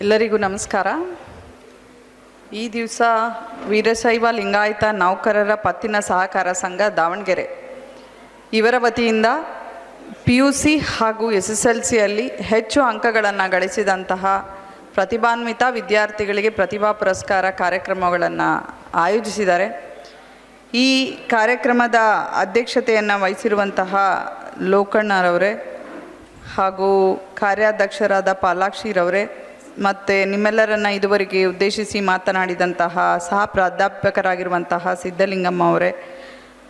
ಎಲ್ಲರಿಗೂ ನಮಸ್ಕಾರ. ಈ ದಿವಸ ವೀರಶೈವ ಲಿಂಗಾಯತ ನೌಕರರ ಪತ್ತಿನ ಸಹಕಾರ ಸಂಘ ದಾವಣಗೆರೆ. ಇವರ ವತಿಯಿಂದ ಪಿ ಯು ಸಿ ಹಾಗೂ ಎಸ್ ಎಸ್ ಎಲ್ ಸಿಯಲ್ಲಿ ಹೆಚ್ಚು ಅಂಕಗಳನ್ನು ಗಳಿಸಿದಂತಹ ಪ್ರತಿಭಾನ್ವಿತ ವಿದ್ಯಾರ್ಥಿಗಳಿಗೆ ಪ್ರತಿಭಾ ಪುರಸ್ಕಾರ ಕಾರ್ಯಕ್ರಮಗಳನ್ನು ಆಯೋಜಿಸಿದ್ದಾರೆ. ಈ ಕಾರ್ಯಕ್ರಮದ ಅಧ್ಯಕ್ಷತೆಯನ್ನು ವಹಿಸಿರುವಂತಹ ಲೋಕಣ್ಣರವರೇ ಹಾಗೂ ಕಾರ್ಯಾಧ್ಯಕ್ಷರಾದ ಪಾಲಾಕ್ಷಿರವರೇ ಮತ್ತು ನಿಮ್ಮೆಲ್ಲರನ್ನ ಇದುವರೆಗೆ ಉದ್ದೇಶಿಸಿ ಮಾತನಾಡಿದಂತಹ ಸಹ ಪ್ರಾಧ್ಯಾಪಕರಾಗಿರುವಂತಹ ಸಿದ್ಧಲಿಂಗಮ್ಮ ಅವರೇ,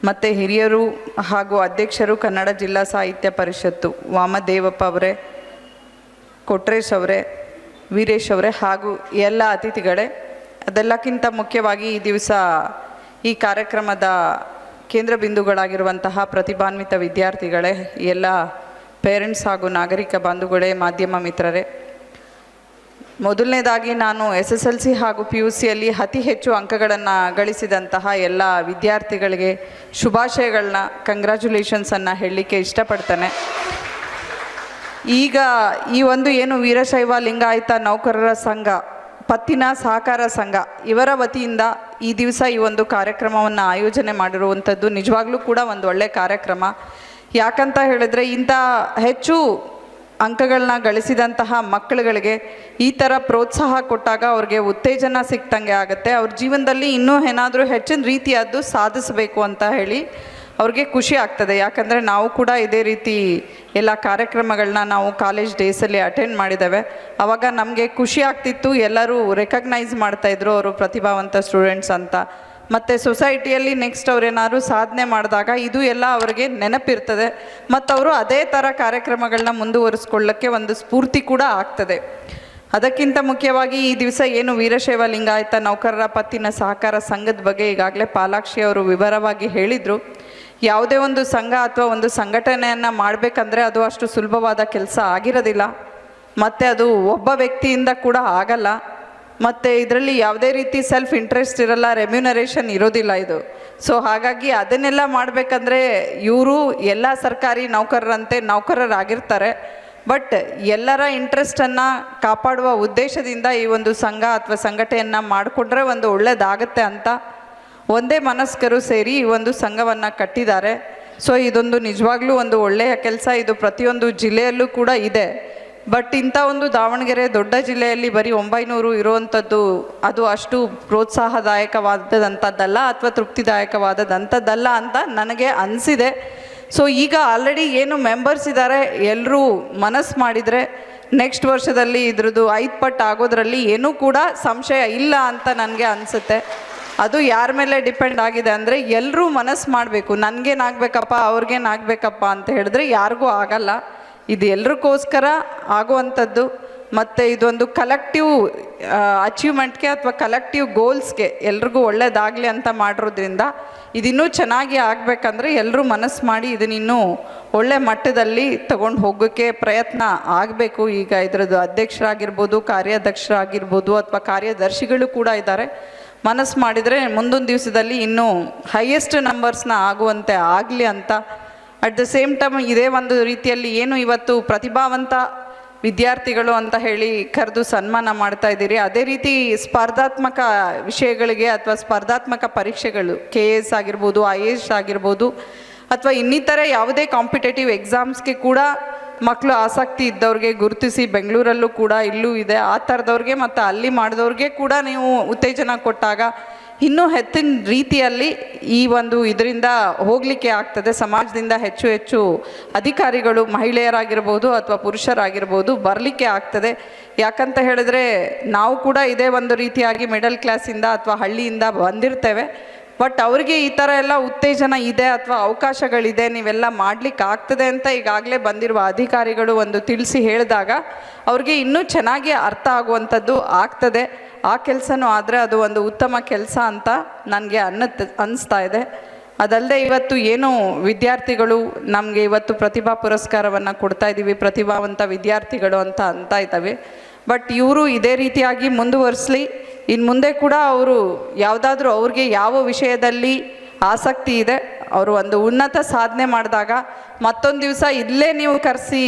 ಮತ್ತು ಹಿರಿಯರು ಹಾಗೂ ಅಧ್ಯಕ್ಷರು ಕನ್ನಡ ಜಿಲ್ಲಾ ಸಾಹಿತ್ಯ ಪರಿಷತ್ತು ವಾಮದೇವಪ್ಪ ಅವರೇ, ಕೊಟ್ರೇಶ್ ಅವರೇ, ವೀರೇಶ್ ಅವರೇ ಹಾಗೂ ಎಲ್ಲ ಅತಿಥಿಗಳೇ, ಅದೆಲ್ಲಕ್ಕಿಂತ ಮುಖ್ಯವಾಗಿ ಈ ದಿವಸ ಈ ಕಾರ್ಯಕ್ರಮದ ಕೇಂದ್ರ ಬಿಂದುಗಳಾಗಿರುವಂತಹ ಪ್ರತಿಭಾನ್ವಿತ ವಿದ್ಯಾರ್ಥಿಗಳೇ, ಎಲ್ಲ ಪೇರೆಂಟ್ಸ್ ಹಾಗೂ ನಾಗರಿಕ ಬಂಧುಗಳೇ, ಮಾಧ್ಯಮ ಮಿತ್ರರೇ ಮೊದಲನೇದಾಗಿ ನಾನು ಎಸ್ ಎಸ್ ಎಲ್ ಸಿ ಹಾಗೂ ಪಿ ಯು ಸಿಯಲ್ಲಿ ಅತಿ ಹೆಚ್ಚು ಅಂಕಗಳನ್ನು ಗಳಿಸಿದಂತಹ ಎಲ್ಲ ವಿದ್ಯಾರ್ಥಿಗಳಿಗೆ ಶುಭಾಶಯಗಳನ್ನ ಕಂಗ್ರ್ಯಾಚುಲೇಷನ್ಸನ್ನು ಹೇಳಲಿಕ್ಕೆ ಇಷ್ಟಪಡ್ತೇನೆ. ಈಗ ಈ ಒಂದು ಏನು ವೀರಶೈವ ಲಿಂಗಾಯತ ನೌಕರರ ಸಂಘ, ಪತ್ತಿನ ಸಹಕಾರ ಸಂಘ, ಇವರ ವತಿಯಿಂದ ಈ ದಿವಸ ಈ ಒಂದು ಕಾರ್ಯಕ್ರಮವನ್ನು ಆಯೋಜನೆ ಮಾಡಿರುವಂಥದ್ದು ನಿಜವಾಗ್ಲೂ ಕೂಡ ಒಂದು ಒಳ್ಳೆಯ ಕಾರ್ಯಕ್ರಮ. ಯಾಕಂತ ಹೇಳಿದ್ರೆ ಇಂಥ ಹೆಚ್ಚು ಅಂಕಗಳನ್ನ ಗಳಿಸಿದಂತಹ ಮಕ್ಕಳುಗಳಿಗೆ ಈ ಥರ ಪ್ರೋತ್ಸಾಹ ಕೊಟ್ಟಾಗ ಅವ್ರಿಗೆ ಉತ್ತೇಜನ ಸಿಕ್ತಂಗೆ ಆಗುತ್ತೆ. ಅವ್ರ ಜೀವನದಲ್ಲಿ ಇನ್ನೂ ಏನಾದರೂ ಹೆಚ್ಚಿನ ರೀತಿಯದ್ದು ಸಾಧಿಸಬೇಕು ಅಂತ ಹೇಳಿ ಅವ್ರಿಗೆ ಖುಷಿ ಆಗ್ತದೆ. ಯಾಕಂದರೆ ನಾವು ಕೂಡ ಇದೇ ರೀತಿ ಎಲ್ಲ ಕಾರ್ಯಕ್ರಮಗಳನ್ನ ನಾವು ಕಾಲೇಜ್ ಡೇಸಲ್ಲಿ ಅಟೆಂಡ್ ಮಾಡಿದ್ದೇವೆ. ಆವಾಗ ನಮಗೆ ಖುಷಿ ಆಗ್ತಿತ್ತು. ಎಲ್ಲರೂ ರೆಕಗ್ನೈಸ್ ಮಾಡ್ತಾಯಿದ್ರು ಅವರು ಪ್ರತಿಭಾವಂತ ಸ್ಟೂಡೆಂಟ್ಸ್ ಅಂತ. ಮತ್ತು ಸೊಸೈಟಿಯಲ್ಲಿ ನೆಕ್ಸ್ಟ್ ಅವ್ರೇನಾದ್ರು ಸಾಧನೆ ಮಾಡಿದಾಗ ಇದು ಎಲ್ಲ ಅವರಿಗೆ ನೆನಪಿರ್ತದೆ. ಮತ್ತು ಅವರು ಅದೇ ಥರ ಕಾರ್ಯಕ್ರಮಗಳನ್ನ ಮುಂದುವರಿಸ್ಕೊಳ್ಳೋಕ್ಕೆ ಒಂದು ಸ್ಫೂರ್ತಿ ಕೂಡ ಆಗ್ತದೆ. ಅದಕ್ಕಿಂತ ಮುಖ್ಯವಾಗಿ ಈ ದಿವಸ ಏನು ವೀರಶೈವ ಲಿಂಗಾಯತ ನೌಕರರ ಪತ್ತಿನ ಸಹಕಾರ ಸಂಘದ ಬಗ್ಗೆ ಈಗಾಗಲೇ ಪಾಲಾಕ್ಷಿ ಅವರು ವಿವರವಾಗಿ ಹೇಳಿದರು. ಯಾವುದೇ ಒಂದು ಸಂಘ ಅಥವಾ ಒಂದು ಸಂಘಟನೆಯನ್ನು ಮಾಡಬೇಕಂದ್ರೆ ಅದು ಅಷ್ಟು ಸುಲಭವಾದ ಕೆಲಸ ಆಗಿರೋದಿಲ್ಲ. ಮತ್ತು ಅದು ಒಬ್ಬ ವ್ಯಕ್ತಿಯಿಂದ ಕೂಡ ಆಗಲ್ಲ. ಮತ್ತು ಇದರಲ್ಲಿ ಯಾವುದೇ ರೀತಿ ಸೆಲ್ಫ್ ಇಂಟ್ರೆಸ್ಟ್ ಇರಲ್ಲ ರೆಮ್ಯುನರೇಷನ್ ಇರೋದಿಲ್ಲ ಇದು. ಸೊ ಹಾಗಾಗಿ ಅದನ್ನೆಲ್ಲ ಮಾಡಬೇಕಂದ್ರೆ ಇವರು ಎಲ್ಲ ಸರ್ಕಾರಿ ನೌಕರರಂತೆ ನೌಕರರಾಗಿರ್ತಾರೆ. ಬಟ್ ಎಲ್ಲರ ಇಂಟ್ರೆಸ್ಟನ್ನು ಕಾಪಾಡುವ ಉದ್ದೇಶದಿಂದ ಈ ಒಂದು ಸಂಘ ಅಥವಾ ಸಂಘಟನೆಯನ್ನು ಮಾಡಿಕೊಂಡ್ರೆ ಒಂದು ಒಳ್ಳೆಯದಾಗತ್ತೆ ಅಂತ ಒಂದೇ ಮನಸ್ಕರು ಸೇರಿ ಈ ಒಂದು ಸಂಘವನ್ನು ಕಟ್ಟಿದ್ದಾರೆ. ಸೊ ಇದೊಂದು ನಿಜವಾಗ್ಲೂ ಒಂದು ಒಳ್ಳೆಯ ಕೆಲಸ. ಇದು ಪ್ರತಿಯೊಂದು ಜಿಲ್ಲೆಯಲ್ಲೂ ಕೂಡ ಇದೆ. ಬಟ್ ಇಂಥ ಒಂದು ದಾವಣಗೆರೆ ದೊಡ್ಡ ಜಿಲ್ಲೆಯಲ್ಲಿ ಬರೀ ಒಂಬೈನೂರು ಇರುವಂಥದ್ದು, ಅದು ಅಷ್ಟು ಪ್ರೋತ್ಸಾಹದಾಯಕವಾದದಂಥದ್ದಲ್ಲ ಅಥವಾ ತೃಪ್ತಿದಾಯಕವಾದದಂಥದ್ದಲ್ಲ ಅಂತ ನನಗೆ ಅನಿಸಿದೆ. ಸೊ ಈಗ ಆಲ್ರೆಡಿ ಏನು ಮೆಂಬರ್ಸ್ ಇದ್ದಾರೆ ಎಲ್ಲರೂ ಮನಸ್ಸು ಮಾಡಿದರೆ ನೆಕ್ಸ್ಟ್ ವರ್ಷದಲ್ಲಿ ಇದ್ರದ್ದು ಐದು ಪಟ್ಟು ಆಗೋದ್ರಲ್ಲಿ ಏನೂ ಕೂಡ ಸಂಶಯ ಇಲ್ಲ ಅಂತ ನನಗೆ ಅನಿಸುತ್ತೆ. ಅದು ಯಾರ ಮೇಲೆ ಡಿಪೆಂಡ್ ಆಗಿದೆ ಅಂದರೆ ಎಲ್ಲರೂ ಮನಸ್ಸು ಮಾಡಬೇಕು. ನನಗೇನಾಗಬೇಕಪ್ಪ, ಅವ್ರಿಗೇನಾಗಬೇಕಪ್ಪ ಅಂತ ಹೇಳಿದ್ರೆ ಯಾರಿಗೂ ಆಗಲ್ಲ. ಇದು ಎಲ್ರಿಗೋಸ್ಕರ ಆಗುವಂಥದ್ದು ಮತ್ತು ಇದೊಂದು ಕಲೆಕ್ಟಿವ್ ಅಚೀವ್ಮೆಂಟ್ಗೆ ಅಥವಾ ಕಲೆಕ್ಟಿವ್ ಗೋಲ್ಸ್ಗೆ ಎಲ್ರಿಗೂ ಒಳ್ಳೇದಾಗಲಿ ಅಂತ ಮಾಡಿರೋದ್ರಿಂದ ಇದಿನ್ನೂ ಚೆನ್ನಾಗಿ ಆಗಬೇಕಂದ್ರೆ ಎಲ್ಲರೂ ಮನಸ್ಸು ಮಾಡಿ ಇದನ್ನಿನ್ನೂ ಒಳ್ಳೆ ಮಟ್ಟದಲ್ಲಿ ತಗೊಂಡು ಹೋಗೋಕ್ಕೆ ಪ್ರಯತ್ನ ಆಗಬೇಕು. ಈಗ ಇದರದ್ದು ಅಧ್ಯಕ್ಷರಾಗಿರ್ಬೋದು, ಕಾರ್ಯಾಧ್ಯಕ್ಷರಾಗಿರ್ಬೋದು ಅಥವಾ ಕಾರ್ಯದರ್ಶಿಗಳು ಕೂಡ ಇದ್ದಾರೆ. ಮನಸ್ಸು ಮಾಡಿದರೆ ಮುಂದೊಂದು ದಿವಸದಲ್ಲಿ ಇನ್ನೂ ಹೈಯೆಸ್ಟ್ ನಂಬರ್ಸ್ನ ಆಗುವಂತೆ ಆಗಲಿ ಅಂತ ಅಟ್ ದ ಸೇಮ್ ಟೈಮ್ ಇದೇ ಒಂದು ರೀತಿಯಲ್ಲಿ ಏನು ಇವತ್ತು ಪ್ರತಿಭಾವಂತ ವಿದ್ಯಾರ್ಥಿಗಳು ಅಂತ ಹೇಳಿ ಕರೆದು ಸನ್ಮಾನ ಮಾಡ್ತಾ ಇದ್ದೀರಿ. ಅದೇ ರೀತಿ ಸ್ಪರ್ಧಾತ್ಮಕ ವಿಷಯಗಳಿಗೆ ಅಥವಾ ಸ್ಪರ್ಧಾತ್ಮಕ ಪರೀಕ್ಷೆಗಳು ಕೆ ಎ ಎಸ್ ಆಗಿರ್ಬೋದು ಐ ಎ ಎಸ್ ಆಗಿರ್ಬೋದು, ಅಥವಾ ಇನ್ನಿತರ ಯಾವುದೇ ಕಾಂಪಿಟೇಟಿವ್ ಎಕ್ಸಾಮ್ಸ್ಗೆ ಕೂಡ ಮಕ್ಕಳು ಆಸಕ್ತಿ ಇದ್ದವ್ರಿಗೆ ಗುರುತಿಸಿ ಬೆಂಗಳೂರಲ್ಲೂ ಕೂಡ ಇಲ್ಲೂ ಇದೆ. ಆ ಥರದವ್ರಿಗೆ ಮತ್ತು ಅಲ್ಲಿ ಮಾಡಿದವ್ರಿಗೆ ಕೂಡ ನೀವು ಉತ್ತೇಜನ ಕೊಟ್ಟಾಗ ಇನ್ನೂ ಹೆಚ್ಚಿನ ರೀತಿಯಲ್ಲಿ ಈ ಒಂದು ಇದರಿಂದ ಹೋಗಲಿಕ್ಕೆ ಆಗ್ತದೆ. ಸಮಾಜದಿಂದ ಹೆಚ್ಚು ಹೆಚ್ಚು ಅಧಿಕಾರಿಗಳು ಮಹಿಳೆಯರಾಗಿರ್ಬೋದು ಅಥವಾ ಪುರುಷರಾಗಿರ್ಬೋದು ಬರಲಿಕ್ಕೆ ಆಗ್ತದೆ. ಯಾಕಂತ ಹೇಳಿದ್ರೆ ನಾವು ಕೂಡ ಇದೇ ಒಂದು ರೀತಿಯಾಗಿ ಮಿಡಲ್ ಕ್ಲಾಸಿಂದ ಅಥವಾ ಹಳ್ಳಿಯಿಂದ ಬಂದಿರ್ತೇವೆ. ಬಟ್ ಅವ್ರಿಗೆ ಈ ಥರ ಎಲ್ಲ ಉತ್ತೇಜನ ಇದೆ ಅಥವಾ ಅವಕಾಶಗಳಿದೆ, ನೀವೆಲ್ಲ ಮಾಡ್ಲಿಕ್ಕೆ ಆಗ್ತದೆ ಅಂತ ಈಗಾಗಲೇ ಬಂದಿರುವ ಅಧಿಕಾರಿಗಳು ಒಂದು ತಿಳಿಸಿ ಹೇಳಿದಾಗ ಅವ್ರಿಗೆ ಇನ್ನೂ ಚೆನ್ನಾಗಿ ಅರ್ಥ ಆಗುವಂಥದ್ದು ಆಗ್ತದೆ. ಆ ಕೆಲಸನೂ ಆದರೆ ಅದು ಒಂದು ಉತ್ತಮ ಕೆಲಸ ಅಂತ ನನಗೆ ಅನ್ನತ್ ಅನ್ನಿಸ್ತಾ ಇದೆ. ಅದಲ್ಲದೆ ಇವತ್ತು ಏನು ವಿದ್ಯಾರ್ಥಿಗಳು ನಮಗೆ ಇವತ್ತು ಪ್ರತಿಭಾ ಪುರಸ್ಕಾರವನ್ನು ಕೊಡ್ತಾ ಇದ್ದೀವಿ ಪ್ರತಿಭಾವಂತ ವಿದ್ಯಾರ್ಥಿಗಳು ಅಂತ ಅಂತ ಇದ್ದಾವೆ. ಬಟ್ ಇವರು ಇದೇ ರೀತಿಯಾಗಿ ಮುಂದುವರಿಸಲಿ. ಇನ್ನು ಮುಂದೆ ಕೂಡ ಅವರು ಯಾವುದಾದ್ರೂ ಅವ್ರಿಗೆ ಯಾವ ವಿಷಯದಲ್ಲಿ ಆಸಕ್ತಿ ಇದೆ, ಅವರು ಒಂದು ಉನ್ನತ ಸಾಧನೆ ಮಾಡಿದಾಗ ಮತ್ತೊಂದು ದಿವಸ ಇಲ್ಲೇ ನೀವು ಕರೆಸಿ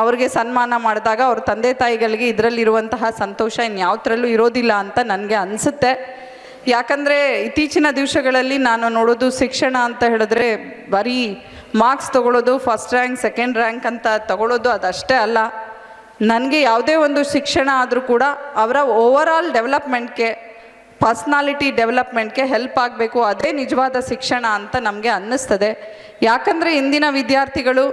ಅವ್ರಿಗೆ ಸನ್ಮಾನ ಮಾಡಿದಾಗ ಅವ್ರ ತಂದೆ ತಾಯಿಗಳಿಗೆ ಇದರಲ್ಲಿರುವಂತಹ ಸಂತೋಷ ಇನ್ಯಾವುದ್ರಲ್ಲೂ ಇರೋದಿಲ್ಲ ಅಂತ ನನಗೆ ಅನಿಸುತ್ತೆ. ಯಾಕಂದರೆ ಇತ್ತೀಚಿನ ದಿವಸಗಳಲ್ಲಿ ನಾನು ನೋಡೋದು ಶಿಕ್ಷಣ ಅಂತ ಹೇಳಿದ್ರೆ ಬರೀ ಮಾರ್ಕ್ಸ್ ತಗೊಳ್ಳೋದು ಫಸ್ಟ್ ರ್ಯಾಂಕ್ ಸೆಕೆಂಡ್ ರ್ಯಾಂಕ್ ಅಂತ ತಗೊಳ್ಳೋದು ಅದಷ್ಟೇ ಅಲ್ಲ. ನನಗೆ ಯಾವುದೇ ಒಂದು ಶಿಕ್ಷಣ ಆದರೂ ಕೂಡ ಅವರ ಓವರ್ ಆಲ್ ಡೆವಲಪ್ಮೆಂಟ್ಗೆ ಪರ್ಸ್ನಾಲಿಟಿ ಡೆವಲಪ್ಮೆಂಟ್ಗೆ ಹೆಲ್ಪ್ ಆಗಬೇಕು, ಅದೇ ನಿಜವಾದ ಶಿಕ್ಷಣ ಅಂತ ನಮಗೆ ಅನ್ನಿಸ್ತದೆ. ಯಾಕಂದರೆ ಇಂದಿನ ವಿದ್ಯಾರ್ಥಿಗಳು,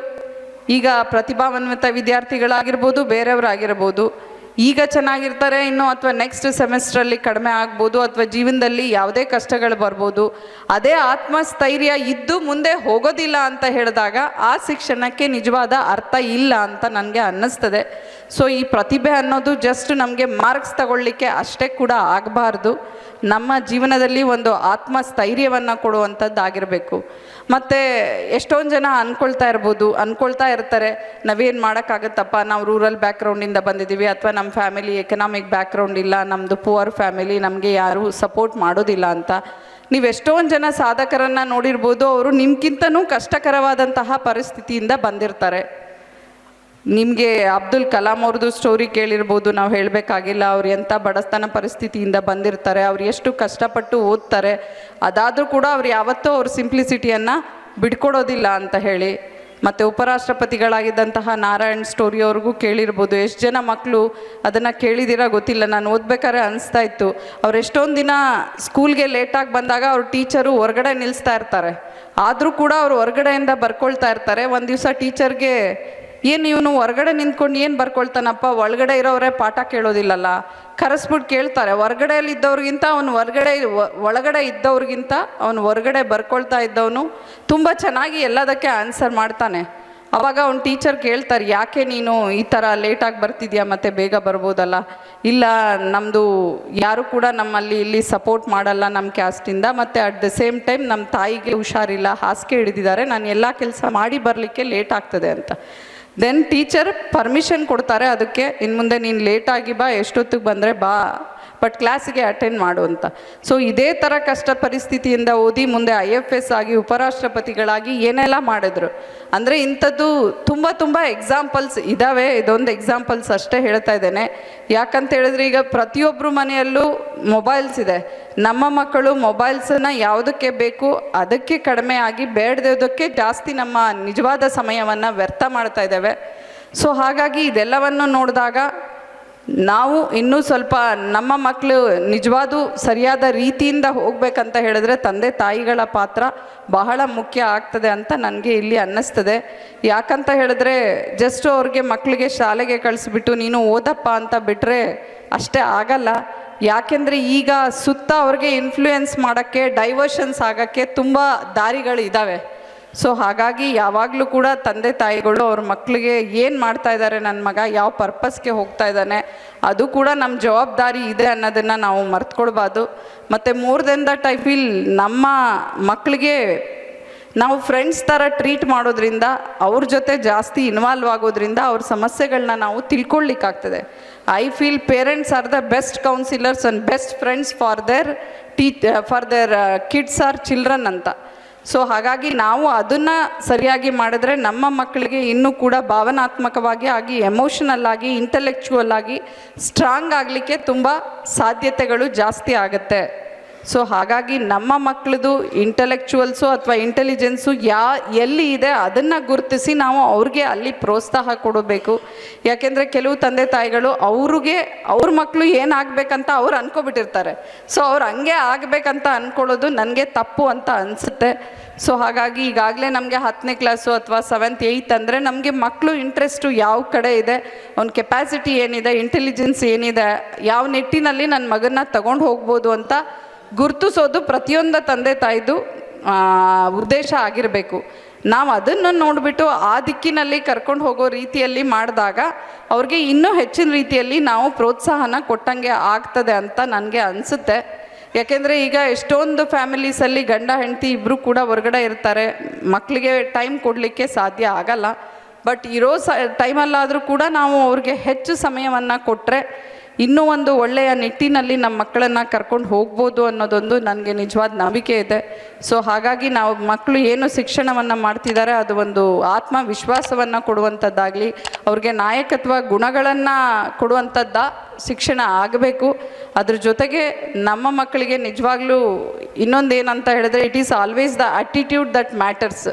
ಈಗ ಪ್ರತಿಭಾವನ್ವಿತ ವಿದ್ಯಾರ್ಥಿಗಳಾಗಿರ್ಬೋದು, ಬೇರೆಯವರಾಗಿರ್ಬೋದು, ಈಗ ಚೆನ್ನಾಗಿರ್ತಾರೆ, ಇನ್ನು ಅಥವಾ ನೆಕ್ಸ್ಟ್ ಸೆಮಿಸ್ಟ್ರಲ್ಲಿ ಕಡಿಮೆ ಆಗ್ಬೋದು, ಅಥವಾ ಜೀವನದಲ್ಲಿ ಯಾವುದೇ ಕಷ್ಟಗಳು ಬರ್ಬೋದು, ಅದೇ ಆತ್ಮಸ್ಥೈರ್ಯ ಇದ್ದು ಮುಂದೆ ಹೋಗೋದಿಲ್ಲ ಅಂತ ಹೇಳಿದಾಗ ಆ ಶಿಕ್ಷಣಕ್ಕೆ ನಿಜವಾದ ಅರ್ಥ ಇಲ್ಲ ಅಂತ ನನಗೆ ಅನ್ನಿಸ್ತದೆ. ಸೊ ಈ ಪ್ರತಿಭೆ ಅನ್ನೋದು ಜಸ್ಟ್ ನಮಗೆ ಮಾರ್ಕ್ಸ್ ತಗೊಳ್ಳಿಕ್ಕೆ ಅಷ್ಟೇ ಕೂಡ ಆಗಬಾರ್ದು. ನಮ್ಮ ಜೀವನದಲ್ಲಿ ಒಂದು ಆತ್ಮಸ್ಥೈರ್ಯವನ್ನು ಕೊಡುವಂಥದ್ದಾಗಿರಬೇಕು. ಮತ್ತು ಎಷ್ಟೊಂದು ಜನ ಅಂದ್ಕೊಳ್ತಾ ಇರ್ಬೋದು ಅಂದ್ಕೊಳ್ತಾ ಇರ್ತಾರೆ, ನಾವೇನು ಮಾಡೋಕ್ಕಾಗತ್ತಪ್ಪ? ನಾವು ರೂರಲ್ ಬ್ಯಾಕ್ಗ್ರೌಂಡಿಂದ ಬಂದಿದ್ದೀವಿ ಅಥವಾ ನಮ್ಮ ಫ್ಯಾಮಿಲಿ ಎಕನಾಮಿಕ್ ಬ್ಯಾಕ್ಗ್ರೌಂಡ್ ಇಲ್ಲ ನಮ್ಮದು ಪುವರ್ ಫ್ಯಾಮಿಲಿ ನಮಗೆ ಯಾರೂ ಸಪೋರ್ಟ್ ಮಾಡೋದಿಲ್ಲ ಅಂತ. ನೀವು ಎಷ್ಟೊಂದು ಜನ ಸಾಧಕರನ್ನು ನೋಡಿರ್ಬೋದು, ಅವರು ನಿಮ್ಗಿಂತನೂ ಕಷ್ಟಕರವಾದಂತಹ ಪರಿಸ್ಥಿತಿಯಿಂದ ಬಂದಿರ್ತಾರೆ. ನಿಮಗೆ ಅಬ್ದುಲ್ ಕಲಾಂ ಅವ್ರದ್ದು ಸ್ಟೋರಿ ಕೇಳಿರ್ಬೋದು, ನಾವು ಹೇಳಬೇಕಾಗಿಲ್ಲ, ಅವ್ರು ಎಂಥ ಬಡಸ್ತನ ಪರಿಸ್ಥಿತಿಯಿಂದ ಬಂದಿರ್ತಾರೆ, ಅವ್ರು ಎಷ್ಟು ಕಷ್ಟಪಟ್ಟು ಓದ್ತಾರೆ, ಅದಾದರೂ ಕೂಡ ಅವ್ರು ಯಾವತ್ತೂ ಅವ್ರ ಸಿಂಪ್ಲಿಸಿಟಿಯನ್ನು ಬಿಡ್ಕೊಡೋದಿಲ್ಲ ಅಂತ ಹೇಳಿ. ಮತ್ತು ಉಪರಾಷ್ಟ್ರಪತಿಗಳಾಗಿದ್ದಂತಹ ನಾರಾಯಣ್ ಸ್ಟೋರಿ ಅವ್ರಿಗೂ ಕೇಳಿರ್ಬೋದು, ಎಷ್ಟು ಜನ ಮಕ್ಕಳು ಅದನ್ನು ಕೇಳಿದಿರ ಗೊತ್ತಿಲ್ಲ, ನಾನು ಓದ್ಬೇಕಾದ್ರೆ ಅನಿಸ್ತಾ ಇತ್ತು. ಅವ್ರು ಎಷ್ಟೊಂದು ದಿನ ಸ್ಕೂಲ್ಗೆ ಲೇಟಾಗಿ ಬಂದಾಗ ಅವ್ರ ಟೀಚರು ಹೊರಗಡೆ ನಿಲ್ಲಿಸ್ತಾ ಇರ್ತಾರೆ. ಆದರೂ ಕೂಡ ಅವರು ಹೊರಗಡೆಯಿಂದ ಬರ್ಕೊಳ್ತಾ ಇರ್ತಾರೆ, ಒಂದು ದಿವಸ ಟೀಚರ್ಗೆ ಏನು ಇವನು ಹೊರಗಡೆ ನಿಂತ್ಕೊಂಡು ಏನು ಬರ್ಕೊಳ್ತಾನಪ್ಪ? ಒಳಗಡೆ ಇರೋರೇ ಪಾಠ ಕೇಳೋದಿಲ್ಲಲ್ಲ. ಕರೆಸ್ಬಿಟ್ಟು ಕೇಳ್ತಾರೆ. ಹೊರಗಡೆಯಲ್ಲಿ ಇದ್ದವ್ರಿಗಿಂತ ಅವನು ಹೊರಗಡೆ ಒಳಗಡೆ ಇದ್ದವ್ರಿಗಿಂತ ಅವನು ಹೊರಗಡೆ ಬರ್ಕೊಳ್ತಾ ಇದ್ದವನು ತುಂಬ ಚೆನ್ನಾಗಿ ಎಲ್ಲದಕ್ಕೆ ಆನ್ಸರ್ ಮಾಡ್ತಾನೆ. ಅವಾಗ ಅವ್ನು ಟೀಚರ್ ಕೇಳ್ತಾರೆ, ಯಾಕೆ ನೀನು ಈ ಥರ ಲೇಟಾಗಿ ಬರ್ತಿದ್ಯಾ ಮತ್ತು ಬೇಗ ಬರ್ಬೋದಲ್ಲ? ಇಲ್ಲ ನಮ್ಮದು ಯಾರು ಕೂಡ ನಮ್ಮಲ್ಲಿ ಇಲ್ಲಿ ಸಪೋರ್ಟ್ ಮಾಡಲ್ಲ ನಮ್ಮ ಕ್ಯಾಸ್ಟಿಂದ ಮತ್ತು ಅಟ್ ದ ಸೇಮ್ ಟೈಮ್ ನಮ್ಮ ತಾಯಿಗೆ ಹುಷಾರಿಲ್ಲ, ಹಾಸಿಗೆ ಹಿಡಿದಿದ್ದಾರೆ. ನಾನು ಎಲ್ಲ ಕೆಲಸ ಮಾಡಿ ಬರಲಿಕ್ಕೆ ಲೇಟ್ ಆಗ್ತದೆ ಅಂತ. ದೆನ್ ಟೀಚರ್ ಪರ್ಮಿಷನ್ ಕೊಡ್ತಾರೆ, ಅದಕ್ಕೆ ಇನ್ನು ಮುಂದೆ ನೀನು ಲೇಟಾಗಿ ಬಾ, ಎಷ್ಟೊತ್ತಿಗೆ ಬಂದರೆ ಬಾ ಬಟ್ ಕ್ಲಾಸಿಗೆ ಅಟೆಂಡ್ ಮಾಡು ಅಂತ. ಸೊ ಇದೇ ಥರ ಕಷ್ಟ ಪರಿಸ್ಥಿತಿಯಿಂದ ಓದಿ ಮುಂದೆ ಐ ಎಫ್ ಎಸ್ ಆಗಿ, ಉಪರಾಷ್ಟ್ರಪತಿಗಳಾಗಿ ಏನೆಲ್ಲ ಮಾಡಿದ್ರು. ಅಂದರೆ ಇಂಥದ್ದು ತುಂಬ ತುಂಬ ಎಕ್ಸಾಂಪಲ್ಸ್ ಇದ್ದಾವೆ ಇದೊಂದು ಎಕ್ಸಾಂಪಲ್ಸ್ ಅಷ್ಟೇ ಹೇಳ್ತಾ ಇದ್ದೇನೆ. ಯಾಕಂತ ಹೇಳಿದ್ರೆ ಈಗ ಪ್ರತಿಯೊಬ್ಬರು ಮನೆಯಲ್ಲೂ ಮೊಬೈಲ್ಸ್ ಇದೆ. ನಮ್ಮ ಮಕ್ಕಳು ಮೊಬೈಲ್ಸನ್ನು ಯಾವುದಕ್ಕೆ ಬೇಕು ಅದಕ್ಕೆ ಕಡಿಮೆ ಆಗಿ ಬೇಡದಕ್ಕೆ ಜಾಸ್ತಿ ನಮ್ಮ ನಿಜವಾದ ಸಮಯವನ್ನು ವ್ಯರ್ಥ ಮಾಡ್ತಾ ಇದ್ದೇವೆ. ಸೊ ಹಾಗಾಗಿ ಇದೆಲ್ಲವನ್ನು ನೋಡಿದಾಗ ನಾವು ಇನ್ನೂ ಸ್ವಲ್ಪ ನಮ್ಮ ಮಕ್ಕಳು ನಿಜವಾದ ಸರಿಯಾದ ರೀತಿಯಿಂದ ಹೋಗ್ಬೇಕಂತ ಹೇಳಿದ್ರೆ ತಂದೆ ತಾಯಿಗಳ ಪಾತ್ರ ಬಹಳ ಮುಖ್ಯ ಆಗ್ತದೆ ಅಂತ ನನಗೆ ಇಲ್ಲಿ ಅನ್ನಿಸ್ತದೆ. ಯಾಕಂತ ಹೇಳಿದ್ರೆ ಜಸ್ಟ್ ಅವ್ರಿಗೆ ಮಕ್ಕಳಿಗೆ ಶಾಲೆಗೆ ಕಳಿಸ್ಬಿಟ್ಟು ನೀನು ಓದಪ್ಪ ಅಂತ ಬಿಟ್ಟರೆ ಅಷ್ಟೇ ಆಗಲ್ಲ. ಯಾಕೆಂದರೆ ಈಗ ಸುತ್ತ ಅವ್ರಿಗೆ ಇನ್ಫ್ಲೂಯೆನ್ಸ್ ಮಾಡೋಕ್ಕೆ ಡೈವರ್ಷನ್ಸ್ ಆಗೋಕ್ಕೆ ತುಂಬ ದಾರಿಗಳು ಇದ್ದಾವೆ ಸೊ ಹಾಗಾಗಿ ಯಾವಾಗಲೂ ಕೂಡ ತಂದೆ ತಾಯಿಗಳು ಅವ್ರ ಮಕ್ಕಳಿಗೆ ಏನು ಮಾಡ್ತಾ ಇದ್ದಾರೆ ನನ್ನ ಮಗ ಯಾವ ಪರ್ಪಸ್ಗೆ ಹೋಗ್ತಾ ಇದ್ದಾನೆ, ಅದು ಕೂಡ ನಮ್ಮ ಜವಾಬ್ದಾರಿ ಇದೆ ಅನ್ನೋದನ್ನು ನಾವು ಮರ್ತ್ಕೊಳ್ಬಾರ್ದು. ಮತ್ತು more than that I feel ನಮ್ಮ ಮಕ್ಕಳಿಗೆ ನಾವು ಫ್ರೆಂಡ್ಸ್ ಥರ ಟ್ರೀಟ್ ಮಾಡೋದ್ರಿಂದ, ಅವ್ರ ಜೊತೆ ಜಾಸ್ತಿ ಇನ್ವಾಲ್ವ್ ಆಗೋದ್ರಿಂದ ಅವ್ರ ಸಮಸ್ಯೆಗಳನ್ನ ನಾವು ತಿಳ್ಕೊಳ್ಳಿಕ್ಕಾಗ್ತದೆ I feel parents are the best counsellors and best friends for their teach for their kids or children ಅಂತ. ಸೊ ಹಾಗಾಗಿ ನಾವು ಅದನ್ನು ಸರಿಯಾಗಿ ಮಾಡಿದ್ರೆ ನಮ್ಮ ಮಕ್ಕಳಿಗೆ ಇನ್ನೂ ಕೂಡ ಭಾವನಾತ್ಮಕವಾಗಿ ಆಗಿ ಎಮೋಷನಲ್ ಆಗಿ ಇಂಟೆಲೆಕ್ಚುವಲ್ ಆಗಿ ಸ್ಟ್ರಾಂಗ್ ಆಗಲಿಕ್ಕೆ ತುಂಬ ಸಾಧ್ಯತೆಗಳು ಜಾಸ್ತಿ ಆಗುತ್ತೆ. ಸೊ ಹಾಗಾಗಿ ನಮ್ಮ ಮಕ್ಕಳದು ಇಂಟೆಲೆಕ್ಚುವಲ್ಸು ಅಥವಾ ಇಂಟೆಲಿಜೆನ್ಸು ಯಾ, ಎಲ್ಲಿ ಇದೆ ಅದನ್ನು ಗುರುತಿಸಿ ನಾವು ಅವ್ರಿಗೆ ಅಲ್ಲಿ ಪ್ರೋತ್ಸಾಹ ಕೊಡಬೇಕು. ಯಾಕೆಂದರೆ ಕೆಲವು ತಂದೆ ತಾಯಿಗಳು ಅವ್ರಿಗೆ, ಅವ್ರ ಮಕ್ಕಳು ಏನಾಗಬೇಕಂತ ಅವ್ರು ಅಂದ್ಕೊಬಿಟ್ಟಿರ್ತಾರೆ ಸೊ ಅವ್ರು ಹಂಗೆ ಆಗಬೇಕಂತ ಅಂದ್ಕೊಳ್ಳೋದು ನನಗೆ ತಪ್ಪು ಅಂತ ಅನಿಸುತ್ತೆ. ಸೊ ಹಾಗಾಗಿ ಈಗಾಗಲೇ ನಮಗೆ ಹತ್ತನೇ ಕ್ಲಾಸು ಅಥವಾ ಸೆವೆಂತ್ ಏಯ್ತ್ ಅಂದರೆ ನಮಗೆ ಮಕ್ಕಳು ಇಂಟ್ರೆಸ್ಟು ಯಾವ ಕಡೆ ಇದೆ, ಅವ್ನ ಕೆಪಾಸಿಟಿ ಏನಿದೆ ಇಂಟೆಲಿಜೆನ್ಸ್ ಏನಿದೆ, ಯಾವ ನಿಟ್ಟಿನಲ್ಲಿ ನನ್ನ ಮಗನ್ನ ತಗೊಂಡು ಹೋಗ್ಬೋದು ಅಂತ ಗುರುತಿಸೋದು ಪ್ರತಿಯೊಂದು ತಂದೆ ತಾಯಿದು ಉದ್ದೇಶ ಆಗಿರಬೇಕು. ನಾವು ಅದನ್ನು ನೋಡಿಬಿಟ್ಟು ಆ ದಿಕ್ಕಿನಲ್ಲಿ ಕರ್ಕೊಂಡು ಹೋಗೋ ರೀತಿಯಲ್ಲಿ ಮಾಡಿದಾಗ ಅವ್ರಿಗೆ ಇನ್ನೂ ಹೆಚ್ಚಿನ ರೀತಿಯಲ್ಲಿ ನಾವು ಪ್ರೋತ್ಸಾಹನ ಕೊಟ್ಟಂಗೆ ಆಗ್ತದೆ ಅಂತ ನನಗೆ ಅನಿಸುತ್ತೆ. ಯಾಕೆಂದರೆ ಈಗ ಎಷ್ಟೊಂದು ಫ್ಯಾಮಿಲೀಸಲ್ಲಿ ಗಂಡ, ಹೆಂಡತಿ ಇಬ್ಬರು ಕೂಡ ಹೊರಗಡೆ ಇರ್ತಾರೆ. ಮಕ್ಕಳಿಗೆ ಟೈಮ್ ಕೊಡಲಿಕ್ಕೆ ಸಾಧ್ಯ ಆಗಲ್ಲ. ಬಟ್ ಇರೋ ಸ ಟೈಮಲ್ಲಾದರೂ ಕೂಡ ನಾವು ಅವ್ರಿಗೆ ಹೆಚ್ಚು ಸಮಯವನ್ನು ಕೊಟ್ಟರೆ ಇನ್ನೂ ಒಂದು ಒಳ್ಳೆಯ ನಿಟ್ಟಿನಲ್ಲಿ ನಮ್ಮ ಮಕ್ಕಳನ್ನು ಕರ್ಕೊಂಡು ಹೋಗ್ಬೋದು ಅನ್ನೋದೊಂದು ನನಗೆ ನಿಜವಾದ ನಂಬಿಕೆ ಇದೆ. ಸೊ ಹಾಗಾಗಿ ನಾವು ಮಕ್ಕಳು ಏನು ಶಿಕ್ಷಣವನ್ನು ಮಾಡ್ತಿದ್ದಾರೆ ಅದು ಒಂದು ಆತ್ಮವಿಶ್ವಾಸವನ್ನು ಕೊಡುವಂಥದ್ದಾಗಲಿ ಅವ್ರಿಗೆ ನಾಯಕತ್ವ ಗುಣಗಳನ್ನು ಕೊಡುವಂಥದ್ದ ಶಿಕ್ಷಣ ಆಗಬೇಕು. ಅದ್ರ ಜೊತೆಗೆ ನಮ್ಮ ಮಕ್ಕಳಿಗೆ ನಿಜವಾಗ್ಲೂ ಇನ್ನೊಂದು ಏನಂತ ಹೇಳಿದ್ರೆ it is always the attitude that matters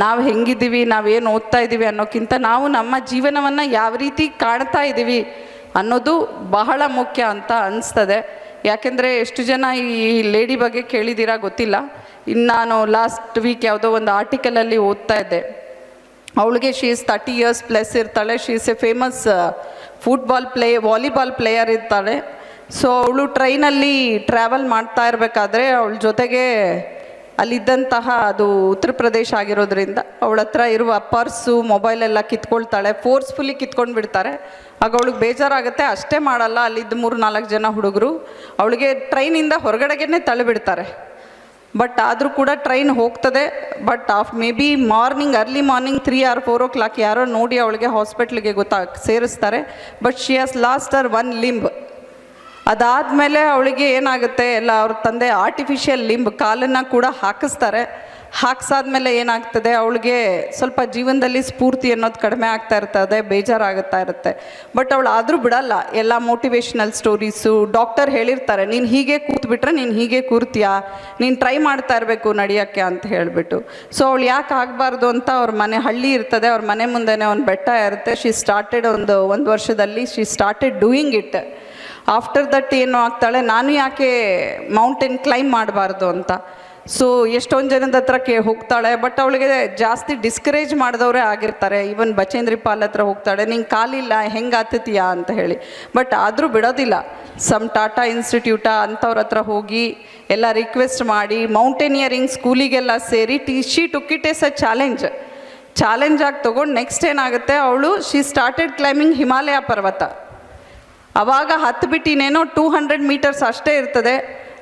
ನಾವು ಹೆಂಗಿದ್ದೀವಿ ನಾವೇನು ಓದ್ತಾ ಇದ್ದೀವಿ ಅನ್ನೋಕ್ಕಿಂತ ನಾವು ನಮ್ಮ ಜೀವನವನ್ನು ಯಾವ ರೀತಿ ಕಾಣ್ತಾ ಇದ್ದೀವಿ ಅನ್ನೋದು ಬಹಳ ಮುಖ್ಯ ಅಂತ ಅನಿಸ್ತದೆ. ಯಾಕೆಂದರೆ ಎಷ್ಟು ಜನ ಈ ಲೇಡಿ ಬಗ್ಗೆ ಕೇಳಿದ್ದೀರಾ ಗೊತ್ತಿಲ್ಲ. ಇನ್ನು ನಾನು ಲಾಸ್ಟ್ ವೀಕ್ ಯಾವುದೋ ಒಂದು ಆರ್ಟಿಕಲಲ್ಲಿ ಓದ್ತಾ ಇದ್ದೆ. ಅವಳಿಗೆ she is thirty years plus ಇರ್ತಾಳೆ. She is a famous football play volleyball player ಇರ್ತಾಳೆ. ಸೊ ಅವಳು ಟ್ರೈನಲ್ಲಿ ಟ್ರಾವೆಲ್ ಮಾಡ್ತಾ ಇರಬೇಕಾದ್ರೆ ಅವಳ ಜೊತೆಗೆ ಅಲ್ಲಿದ್ದಂತಹ ಅದು ಉತ್ತರ ಪ್ರದೇಶ ಆಗಿರೋದ್ರಿಂದ ಅವಳ ಹತ್ರ ಇರುವ ಪರ್ಸು ಮೊಬೈಲೆಲ್ಲ ಕಿತ್ಕೊಳ್ತಾಳೆ. ಫೋರ್ಸ್ಫುಲಿ ಕಿತ್ಕೊಂಡು ಬಿಡ್ತಾರೆ ಆಗ ಅವಳಿಗೆ ಬೇಜಾರಾಗುತ್ತೆ, ಅಷ್ಟೇ ಮಾಡಲ್ಲ, ಅಲ್ಲಿದ್ದ ಮೂರು ನಾಲ್ಕು ಜನ ಹುಡುಗರು. ಅವಳಿಗೆ ಟ್ರೈನಿಂದ ಹೊರಗಡೆಗೆ ತಳ್ಳಿಬಿಡ್ತಾರೆ. ಬಟ್ ಆದರೂ ಕೂಡ ಟ್ರೈನ್ ಹೋಗ್ತದೆ but of maybe morning early morning three or four o'clock ಯಾರೋ ನೋಡಿ ಅವಳಿಗೆ ಹಾಸ್ಪಿಟ್ಲಿಗೆ ಗೊತ್ತಾ, ಸೇರಿಸ್ತಾರೆ. But she has lost her one limb ಅದಾದಮೇಲೆ ಅವಳಿಗೆ ಏನಾಗುತ್ತೆ, ಎಲ್ಲ ಅವ್ರ ತಂದೆ ಆರ್ಟಿಫಿಷಿಯಲ್ ಲಿಂಬ್ ಕಾಲನ್ನು ಕೂಡ ಹಾಕಿಸ್ತಾರೆ. ಹಾಕ್ಸಾದ್ಮೇಲೆ ಏನಾಗ್ತದೆ, ಅವಳಿಗೆ ಸ್ವಲ್ಪ ಜೀವನದಲ್ಲಿ ಸ್ಫೂರ್ತಿ ಅನ್ನೋದು ಕಡಿಮೆ ಆಗ್ತಾ ಇರ್ತದೆ ಬೇಜಾರಾಗುತ್ತಾ ಇರುತ್ತೆ. ಬಟ್ ಅವಳು ಆದರೂ ಬಿಡಲ್ಲ, ಎಲ್ಲ ಮೋಟಿವೇಶ್ನಲ್ ಸ್ಟೋರೀಸು ಡಾಕ್ಟರ್ ಹೇಳಿರ್ತಾರೆ, ನೀನು ಹೀಗೆ ಕೂತ್ಬಿಟ್ರೆ ನೀನು ಹೀಗೆ ಕೂರ್ತೀಯಾ, ನೀನು ಟ್ರೈ ಮಾಡ್ತಾ ಇರಬೇಕು ನಡೆಯೋಕ್ಕೆ ಅಂತ ಹೇಳಿಬಿಟ್ಟು. ಸೊ ಅವಳು ಯಾಕೆ ಆಗಬಾರ್ದು ಅಂತ ಅವ್ರ ಮನೆ ಹಳ್ಳಿ ಇರ್ತದೆ, ಅವ್ರ ಮನೆ ಮುಂದೆನೇ ಒಂದು ಬೆಟ್ಟ ಇರುತ್ತೆ ಶಿ ಸ್ಟಾರ್ಟೆಡ್ ಒಂದು ಒಂದು ವರ್ಷದಲ್ಲಿ she started doing it after that ಏನು ಆಗ್ತಾಳೆ, ನಾನು ಯಾಕೆ ಮೌಂಟೇನ್ ಕ್ಲೈಮ್ ಮಾಡಬಾರ್ದು ಅಂತ. ಸೊ ಎಷ್ಟೊಂದು ಜನದ ಹತ್ರ ಕೇ ಹೋಗ್ತಾಳೆ ಬಟ್ ಅವಳಿಗೆ ಜಾಸ್ತಿ ಡಿಸ್ಕರೇಜ್ ಮಾಡಿದವರೇ ಆಗಿರ್ತಾರೆ. ಈವನ್ ಬಚೇಂದ್ರಿ ಪಾಲ್ ಹತ್ರ ಹೋಗ್ತಾಳೆ, ನಿಂಗೆ ಕಾಲಿಲ್ಲ ಹೆಂಗೆ ಆತತೀಯಾ? ಅಂತ ಹೇಳಿ. ಬಟ್ ಆದರೂ ಬಿಡೋದಿಲ್ಲ. ಸಮ್ ಟಾಟಾ ಇನ್ಸ್ಟಿಟ್ಯೂಟ ಅಂಥವ್ರ ಹತ್ರ ಹೋಗಿ ಎಲ್ಲ ರಿಕ್ವೆಸ್ಟ್ ಮಾಡಿ ಮೌಂಟೇನಿಯರಿಂಗ್ ಸ್ಕೂಲಿಗೆಲ್ಲ ಸೇರಿ T she took it as a challenge challenge ಆಗಿ ತೊಗೊಂಡು ನೆಕ್ಸ್ಟ್ ಏನಾಗುತ್ತೆ, ಅವಳು ಶಿ ಸ್ಟಾರ್ಟೆಡ್ ಕ್ಲೈಂಬಿಂಗ್ ಹಿಮಾಲಯ ಪರ್ವತ. ಅವಾಗ ಹತ್ತು ಬಿಟ್ಟಿನೇನೋ ಟೂ ಹಂಡ್ರೆಡ್ ಮೀಟರ್ಸ್ ಅಷ್ಟೇ ಇರ್ತದೆ.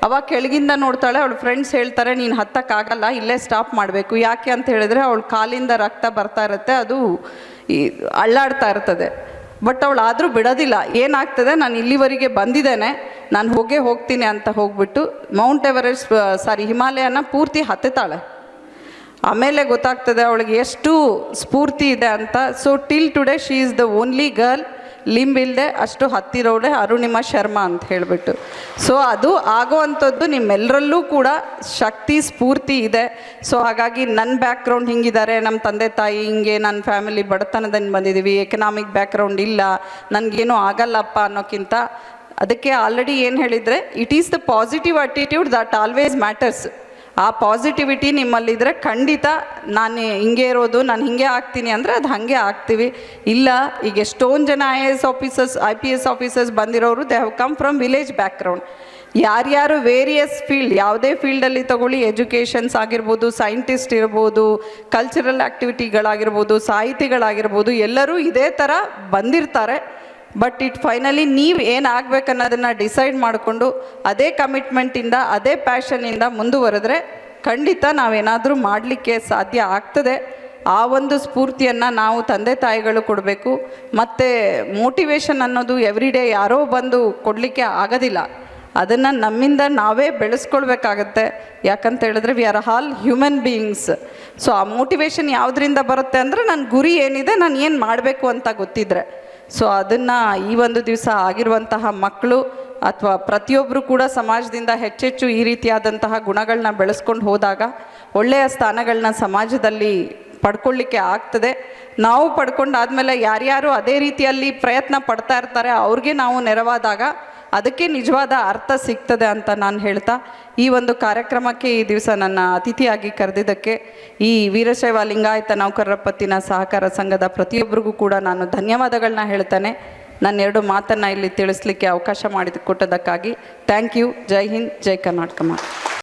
ಅವಾಗ ಕೆಳಗಿಂದ ನೋಡ್ತಾಳೆ, ಅವಳು ಫ್ರೆಂಡ್ಸ್ ಹೇಳ್ತಾರೆ, ನೀನು ಹತ್ತಕ್ಕಾಗಲ್ಲ, ಇಲ್ಲೇ ಸ್ಟಾಪ್ ಮಾಡಬೇಕು. ಯಾಕೆ ಅಂತ ಹೇಳಿದ್ರೆ, ಅವಳು ಕಾಲಿಂದ ರಕ್ತ ಬರ್ತಾ ಇರುತ್ತೆ, ಅದು ಈ ಅಳ್ಳಾಡ್ತಾ ಇರ್ತದೆ. ಬಟ್ ಅವಳು ಆದರೂ ಬಿಡೋದಿಲ್ಲ. ಏನಾಗ್ತದೆ, ನಾನು ಇಲ್ಲಿವರೆಗೆ ಬಂದಿದ್ದೇನೆ, ನಾನು ಹೋಗೇ ಹೋಗ್ತೀನಿ ಅಂತ ಹೋಗ್ಬಿಟ್ಟು ಮೌಂಟ್ ಎವರೆಸ್ಟ್ ಸಾರಿ ಹಿಮಾಲಯನ ಪೂರ್ತಿ ಹತ್ತುತ್ತಾಳೆ. ಆಮೇಲೆ ಗೊತ್ತಾಗ್ತದೆ, ಅವಳಿಗೆ ಎಷ್ಟು ಸ್ಫೂರ್ತಿ ಇದೆ ಅಂತ. So till today she is the only girl limb ಇಲ್ಲದೆ ಅಷ್ಟು ಹತ್ತಿರೋಳೆ ಅರುಣಿಮ ಶರ್ಮಾ ಅಂತ ಹೇಳಿಬಿಟ್ಟು. ಸೊ ಅದು ಆಗೋವಂಥದ್ದು ನಿಮ್ಮೆಲ್ಲರಲ್ಲೂ ಕೂಡ ಶಕ್ತಿ, ಸ್ಫೂರ್ತಿ ಇದೆ. ಸೊ ಹಾಗಾಗಿ ನನ್ನ ಬ್ಯಾಕ್ಗ್ರೌಂಡ್ ಹಿಂಗಿದ್ದಾರೆ ನಮ್ಮ ತಂದೆ ತಾಯಿ ಹಿಂಗೆ ನನ್ನ ಫ್ಯಾಮಿಲಿ ಬಡತನದಿಂದ ಬಂದಿದ್ದೀವಿ ಎಕನಾಮಿಕ್ ಬ್ಯಾಕ್ಗ್ರೌಂಡ್ ಇಲ್ಲ, ನನಗೇನು ಆಗಲ್ಲಪ್ಪ ಅನ್ನೋಕ್ಕಿಂತ ಅದಕ್ಕೆ ಆಲ್ರೆಡಿ ಏನು ಹೇಳಿದರೆ it is the positive attitude that always matters ಆ ಪಾಸಿಟಿವಿಟಿ ನಿಮ್ಮಲ್ಲಿದ್ದರೆ ಖಂಡಿತ ನಾನು ಹಿಂಗೆ ಇರೋದು, ನಾನು ಹಿಂಗೆ ಆಗ್ತೀನಿ ಅಂದರೆ ಅದು ಹಾಗೆ ಆಗ್ತೀವಿ. ಇಲ್ಲ, ಈಗ ಎಷ್ಟೊಂದು ಜನ I A S officers I P S officers ಬಂದಿರೋರು they have come from village background ಯಾರ್ಯಾರು ವೇರಿಯಸ್ ಫೀಲ್ಡ್ ಯಾವುದೇ ಫೀಲ್ಡಲ್ಲಿ ತಗೊಳ್ಳಿ ಎಜುಕೇಷನ್ಸ್ ಆಗಿರ್ಬೋದು ಸೈಂಟಿಸ್ಟ್ ಇರ್ಬೋದು ಕಲ್ಚರಲ್ ಆ್ಯಕ್ಟಿವಿಟಿಗಳಾಗಿರ್ಬೋದು ಸಾಹಿತಿಗಳಾಗಿರ್ಬೋದು, ಎಲ್ಲರೂ ಇದೇ ಥರ ಬಂದಿರ್ತಾರೆ. ಬಟ್ ಇಟ್ ಫೈನಲಿ ನೀವು ಏನು ಅನ್ನೋದನ್ನು ಡಿಸೈಡ್ ಮಾಡಿಕೊಂಡು ಅದೇ ಕಮಿಟ್ಮೆಂಟಿಂದ ಅದೇ ಪ್ಯಾಷನಿಂದ ಮುಂದುವರೆದ್ರೆ ಖಂಡಿತ ನಾವೇನಾದರೂ ಮಾಡಲಿಕ್ಕೆ ಸಾಧ್ಯ ಆಗ್ತದೆ. ಆ ಒಂದು ಸ್ಫೂರ್ತಿಯನ್ನು ನಾವು ತಂದೆ ತಾಯಿಗಳು ಕೊಡಬೇಕು. ಮತ್ತು ಮೋಟಿವೇಶನ್ ಅನ್ನೋದು ಎವ್ರಿ ಡೇ ಯಾರೋ ಬಂದು ಕೊಡಲಿಕ್ಕೆ ಆಗೋದಿಲ್ಲ. ಅದನ್ನು ನಮ್ಮಿಂದ ನಾವೇ ಬೆಳೆಸ್ಕೊಳ್ಬೇಕಾಗತ್ತೆ. ಯಾಕಂತ ಹೇಳಿದ್ರೆ we are all human beings so ಆ ಮೋಟಿವೇಶನ್ ಯಾವುದರಿಂದ ಬರುತ್ತೆ ಅಂದರೆ ನನ್ನ ಗುರಿ ಏನಿದೆ, ನಾನು ಏನು ಮಾಡಬೇಕು ಅಂತ ಗೊತ್ತಿದ್ರೆ. ಸೊ ಅದನ್ನು ಈ ಒಂದು ದಿವಸ ಆಗಿರುವಂತಹ ಮಕ್ಕಳು ಅಥವಾ ಪ್ರತಿಯೊಬ್ಬರು ಕೂಡ ಸಮಾಜದಿಂದ ಹೆಚ್ಚೆಚ್ಚು ಈ ರೀತಿಯಾದಂತಹ ಗುಣಗಳನ್ನ ಬೆಳೆಸ್ಕೊಂಡು ಹೋದಾಗ ಒಳ್ಳೆಯ ಸ್ಥಾನಗಳನ್ನ ಸಮಾಜದಲ್ಲಿ ಪಡ್ಕೊಳ್ಳಿಕ್ಕೆ ಆಗ್ತದೆ. ನಾವು ಪಡ್ಕೊಂಡಾದ್ಮೇಲೆ ಯಾರ್ಯಾರು ಅದೇ ರೀತಿಯಲ್ಲಿ ಪ್ರಯತ್ನ ಪಡ್ತಾ ಇರ್ತಾರೆ, ಅವ್ರಿಗೆ ನಾವು ನೆರವಾದಾಗ ಅದಕ್ಕೆ ನಿಜವಾದ ಅರ್ಥ ಸಿಗ್ತದೆ ಅಂತ ನಾನು ಹೇಳ್ತಾ, ಈ ಒಂದು ಕಾರ್ಯಕ್ರಮಕ್ಕೆ ಈ ದಿವಸ ನನ್ನ ಅತಿಥಿಯಾಗಿ ಕರೆದಿದ್ದಕ್ಕೆ ಈ ವೀರಶೈವ ಲಿಂಗಾಯತ ನೌಕರರ ಪತ್ತಿನ ಸಹಕಾರ ಸಂಘದ ಪ್ರತಿಯೊಬ್ಬರಿಗೂ ಕೂಡ ನಾನು ಧನ್ಯವಾದಗಳನ್ನ ಹೇಳ್ತಾನೆ. ನನ್ನ ಎರಡು ಮಾತನ್ನು ಇಲ್ಲಿ ತಿಳಿಸ್ಲಿಕ್ಕೆ ಅವಕಾಶ ಮಾಡಿಕೊಟ್ಟದಕ್ಕಾಗಿ ಥ್ಯಾಂಕ್ ಯು. ಜೈ ಹಿಂದ್, ಜೈ ಕರ್ನಾಟಕ